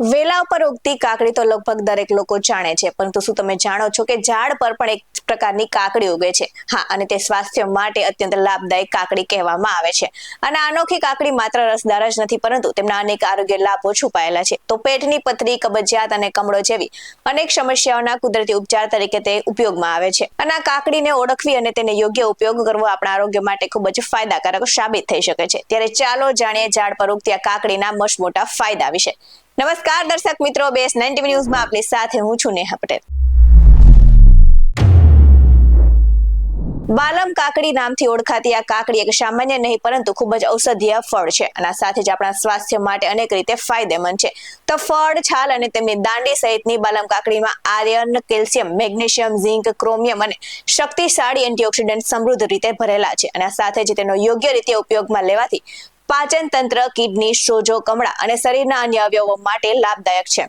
વેલા ઉપર ઉગતી કાકડી તો લગભગ દરેક લોકો જાણે છે, પરંતુ શું તમે જાણો છો કે ઝાડ પર પણ એક પ્રકારની કાકડી ઉગે છે? હા, અને તે સ્વાસ્થ્ય માટે અત્યંત લાભદાયક કાકડી કહેવામાં આવે છે. અને અનોખી કાકડી માત્ર રસદાર જ નથી, પરંતુ તેમના અનેક આરોગ્ય લાભો છુપાયેલા છે. તો પેટની પથરી, કબજિયાત અને કમળો જેવી અનેક સમસ્યાઓના કુદરતી ઉપચાર તરીકે તે ઉપયોગમાં આવે છે. અને આ કાકડીને ઓળખવી અને તેને યોગ્ય ઉપયોગ કરવો આપણા આરોગ્ય માટે ખૂબ જ ફાયદાકારક સાબિત થઈ શકે છે. ત્યારે ચાલો જાણીએ ઝાડ પર ઉગતી આ કાકડીના મસમોટા ફાયદા વિશે. નમસ્કાર દર્શક મિત્રો, બેસ નાઇન્ટી ન્યૂઝમાં આપની સાથે હું છું નેહા પટેલ. બાલમ કાકડી નામથી ઓળખાતી આ કાકડી એક સામાન્ય નહીં, પરંતુ ખૂબ જ ઔષધીય ફળ છે. અને સાથે જ આપણા સ્વાસ્થ્ય માટે અનેક રીતે ફાયદેમંદ છે. તો ફળ, છાલ અને તેમની દાંડી સહિતની બાલમ કાકડીમાં iron, calcium, magnesium, zinc, chromium અને શક્તિશાળી એન્ટીઓક્સિડન્ટ સમૃદ્ધ રીતે ભરેલા છે. અને સાથે જ તેનો યોગ્ય રીતે ઉપયોગમાં લેવાથી પાચન તંત્ર કિડની સોજો કમળા અને શરીરના અન્ય અવયવો માટે લાભદાયક છે.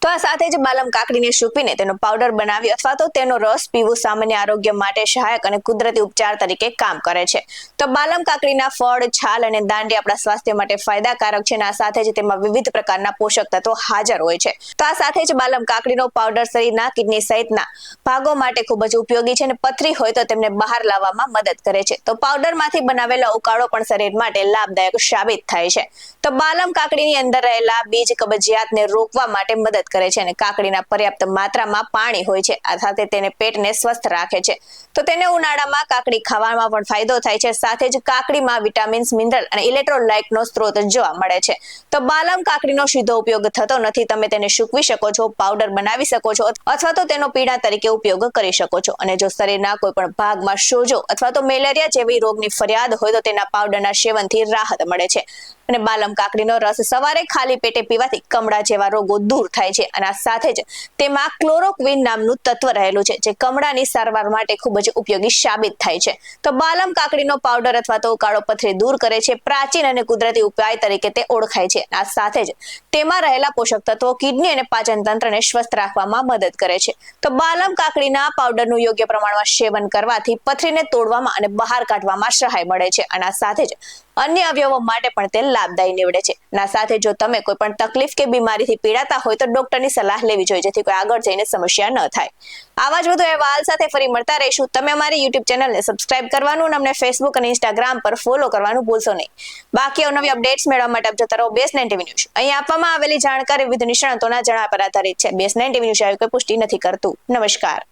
તો આ સાથે જ બાલમ કાકડીને સૂકવીને તેનો પાવડર બનાવી અથવા તો તેનો રસ પીવું સામાન્ય આરોગ્ય માટે સહાયક અને કુદરતી ઉપચાર તરીકે કામ કરે છે. તો બાલમ કાકડીના ફળ, છાલ અને દાંડી આપણા સ્વાસ્થ્ય માટે ફાયદાકારક છે અને આ સાથે જ તેમાં વિવિધ પ્રકારના પોષક તત્વો હાજર હોય છે. તો આ સાથે જ બાલમ કાકડીનો પાવડર શરીરના કિડની સહિતના ભાગો માટે ખૂબ જ ઉપયોગી છે અને પથરી હોય તો તેમને બહાર લાવવામાં મદદ કરે છે. તો પાવડરમાંથી બનાવેલા ઉકાળો પણ શરીર માટે લાભદાયક સાબિત થાય છે. તો બાલમ કાકડીની અંદર રહેલા બીજ કબજિયાતને રોકવા માટે મદદ કરે છે અને કાકડીના પર્યાપ્ત માત્રામાં પાણી હોય છે. આ સાથે તેને પેટને સ્વસ્થ રાખે છે. તો તેને ઉનાળામાં કાકડી ખાવામાં પણ ફાયદો થાય છે. સાથે જ કાકડીમાં વિટામિન્સ, મિનરલ અને ઇલેક્ટ્રોલાઇટનો સ્ત્રોત જોવા મળે છે. તો બાલમ કાકડીનો સીધો ઉપયોગ થતો નથી. તમે તેને સૂકવી શકો છો, પાવડર બનાવી શકો છો અથવા તો તેનો પીણા તરીકે ઉપયોગ કરી શકો છો. અને જો શરીરના કોઈ પણ ભાગમાં સોજો અથવા તો મેલેરિયા જેવી રોગની ફરિયાદ હોય તો તેના પાવડરના સેવનથી રાહત મળે છે. અને બાલમ કાકડીનો રસ સવારે ખાલી પેટે પીવાથી કમળા જેવા રોગો દૂર થાય છે અને આ સાથે જ તેમાં ક્લોરોક્વિન નામનું તત્વ રહેલું છે, જે કમળાની સારવાર માટે ખૂબ જ ઉપયોગી સાબિત થાય છે. તો બાલમ કાકડીનો પાવડર અથવા તો કાળો પથરી દૂર કરે છે, પ્રાચીન અને કુદરતી ઉપાય તરીકે તે ઓળખાય છે. આ સાથે જ તેમાં રહેલા પોષક તત્વો કિડની અને પાચન તંત્રને સ્વસ્થ રાખવામાં મદદ કરે છે. તો બાલમ કાકડીના પાવડરનું યોગ્ય પ્રમાણમાં સેવન કરવાથી પથરીને તોડવામાં અને બહાર કાઢવામાં સહાય મળે છે અને આ સાથે જ અન્ય અવયવો માટે પણ તે લાભદાયી નીવડે છે. ના, સાથે જો તમે કોઈ પણ તકલીફ કે બીમારીથી પીડાતા હોય તો ડોક્ટરની સલાહ લેવી જોઈએ, જેથી કોઈ આગળ જઈને સમસ્યા ન થાય. આવા જ વધુ અહેવાલ સાથે ફરી મળતા રહીશું. તમે અમારી યુટ્યુબ ચેનલને સબસ્ક્રાઇબ કરવાનું અને અમને ફેસબુક અને ઇન્સ્ટાગ્રામ પર ફોલો કરવાનું ભૂલશો નહીં. બાકી અવનવી અપડેટ્સ મેળવવા માટે આપ જોતા રહો બેસ નાઇન ટીવી ન્યૂઝ. અહીં આપવામાં આવેલી જાણકારી વિવિધ નિષ્ણાતોના જણા પર આધારિત છે. બેસ નાઇન ટીવી ન્યૂઝ આવી કોઈ પુષ્ટિ નથી કરતું. નમસ્કાર.